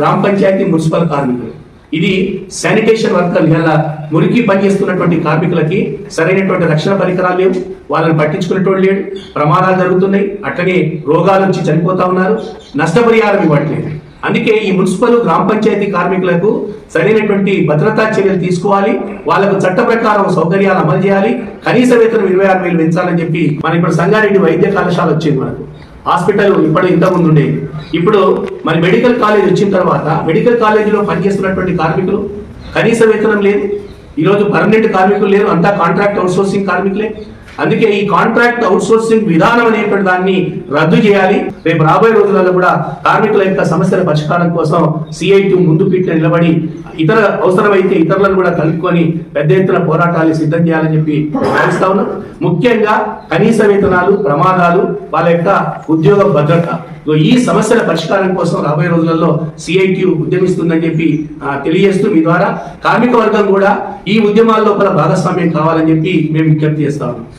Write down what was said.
గ్రామ పంచాయతీ మున్సిపల్ కార్మికులు. ఇది శానిటేషన్ వర్కర్లు ఇలా మురికి పనిచేస్తున్నటువంటి కార్మికులకి సరైనటువంటి రక్షణ పరికరాలు లేవు. వాళ్ళని పట్టించుకునేటోళ్ళు లేడు ప్రమాదాలు జరుగుతున్నాయి. అట్లనే రోగాల నుంచి చనిపోతా ఉన్నారు. నష్టపరిహారం ఇవ్వట్లేదు. అందుకే ఈ మున్సిపల్ గ్రామ పంచాయతీ కార్మికులకు సరైనటువంటి భద్రతా చర్యలు తీసుకోవాలి. వాళ్ళకు చట్ట ప్రకారం సౌకర్యాలు అమలు చేయాలి. కనీస వేతనం ఇరవై ఆరు వేలు పెంచాలని చెప్పి మన ఇప్పుడు సంగారెడ్డి వైద్య కళాశాల వచ్చింది మనకు. హాస్పిటల్ ఇప్పుడు ఇంతకుముందు ఉండే ఇప్పుడు మరి మెడికల్ కాలేజ్ వచ్చిన తర్వాత మెడికల్ కాలేజీలో పనిచేస్తున్నటువంటి కార్మికులు కనీస వేతనం లేదు. ఈరోజు పర్మనెంట్ కార్మికులు లేరు అంతా కాంట్రాక్ట్ అవుట్సోర్సింగ్ కార్మికులే. అందుకే ఈ కాంట్రాక్ట్ అవుట్సోర్సింగ్ విధానం అనేటువంటి దాన్ని రద్దు చేయాలి. రేపు రాబోయే రోజులలో కూడా కార్మికుల యొక్క సమస్యల పరిష్కారం కోసం సిఐటి ముందు పీఠ నిలబడి ఇతర అవసరమైతే ఇతరులను కూడా కలుపుకొని పెద్ద ఎత్తున పోరాటాలు సిద్ధం చేయాలని చెప్పి భావిస్తా ఉన్నాం. ముఖ్యంగా కనీస వేతనాలు ప్రమాదాలు వాళ్ళ యొక్క ఉద్యోగ భద్రత. ఈ సమస్యల పరిష్కారం కోసం రాబోయే రోజులలో సిఐటి ఉద్యమిస్తుందని చెప్పి తెలియజేస్తూ మీ ద్వారా కార్మిక వర్గం కూడా ఈ ఉద్యమాల్లో కూడా భాగస్వామ్యం కావాలని చెప్పి మేము విజ్ఞప్తి చేస్తా ఉన్నాం.